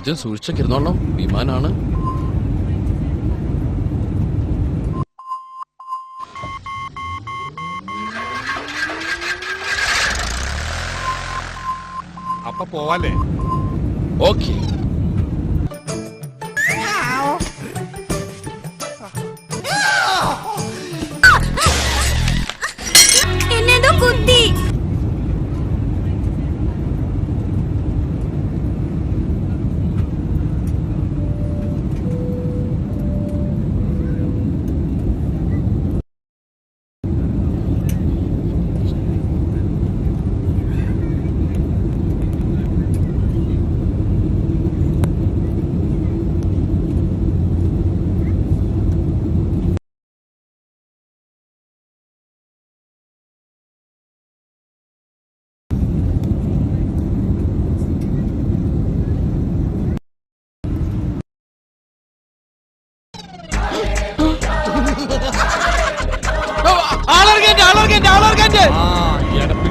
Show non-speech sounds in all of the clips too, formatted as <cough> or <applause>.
അർജുൻ സൂക്ഷിച്ചൊക്കെ വിമാനാണ്. അപ്പൊ പോവാല്ലേ? ഓക്കെ.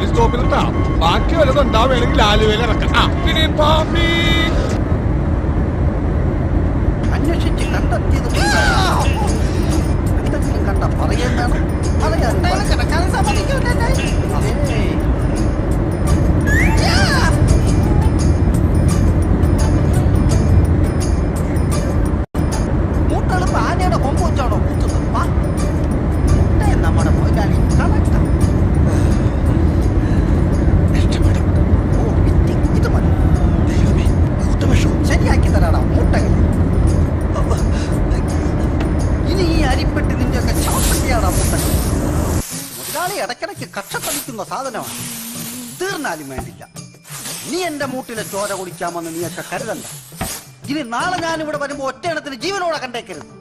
സ്റ്റോപ്പിൽ ബാക്കി വല്ലതും ഉണ്ടാവുകയാണെങ്കിൽ ആലുവയിൽ ഇറക്കാം. പിന്നെ പാപ്പി. ഇടയ്ക്കിടയ്ക്ക് കക്ഷത്തടിക്കുന്ന സാധനമാണ്. തീർന്നാലും വേണ്ടില്ല. നീ എന്റെ മൂട്ടിലെ ചോര കുടിക്കാമെന്ന് നീയൊക്കെ കരുതണ്ട. ഇനി നാളെ ഞാൻ ഇവിടെ വരുമ്പോ ഒറ്റയെണ്ണത്തിന് ജീവനോടെ കണ്ടേക്കരുത്.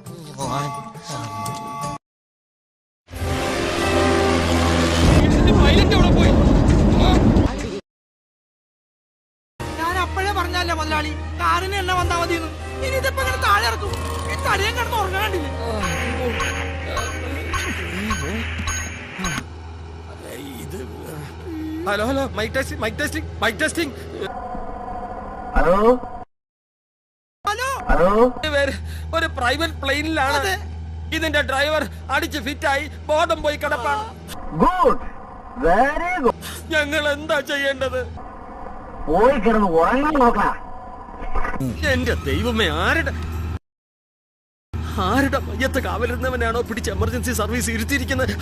ഞാൻ അപ്പോഴേ പറഞ്ഞല്ലേ മുതലാളി കാറിന് എണ്ണ വന്നാ മതി ഇനി ഇതിപ്പോ ഇങ്ങനെ താഴെ ഇറക്കും. ഈ തടിയും കിടന്ന് ഉറങ്ങാണ്ടില്ലേ? Hello hello mic testing mic testing mic testing hello hello ഒരു പ്രൈവറ്റ് പ്ലെയിനിലാണ് ഇതിന്റെ ഡ്രൈവർ അടിച്ച് ഫിറ്റായി ബോധം പോയി കിടപ്പാണ്. ഗുഡ് വെരി ഗുഡ് ഞങ്ങൾ എന്താ ചെയ്യേണ്ടത്? പോയി കിടന്ന് ഉറങ്ങാൻ നോക്കാം എന്റെ ദൈവമേ ആരുടെ ആരുടെ മയ്യത്ത് കാവലിരുന്നവനാണോ പിടിച്ച് എമർജൻസി സർവീസ് ഇരുത്തിയിരിക്കുന്നത്?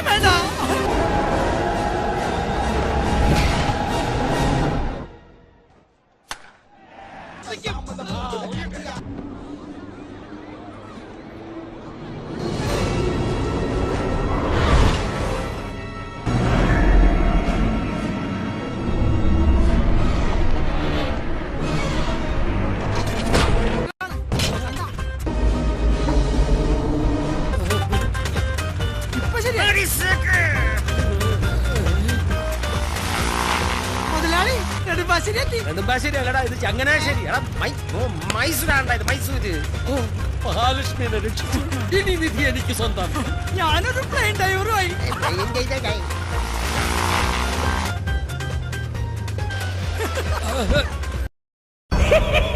你们呢？ശരിയായി മുതലാളി നെടുമ്പാശ്ശേരി നെടുമ്പാശ്ശേരി അല്ലടാ ഇത് ചങ്ങനാശ്ശേരി. എടാ മൈ ഓ മൈസൂരാണ്ടാ ഇത് മൈസൂര്. ഓ. മഹാലക്ഷ്മിയെ രക്ഷിച്ചു. ഇനി നിധി എനിക്ക് സ്വന്തം. ഞാനൊരു പ്ലെയിൻ ഡ്രൈവറുമായി <laughs> <laughs>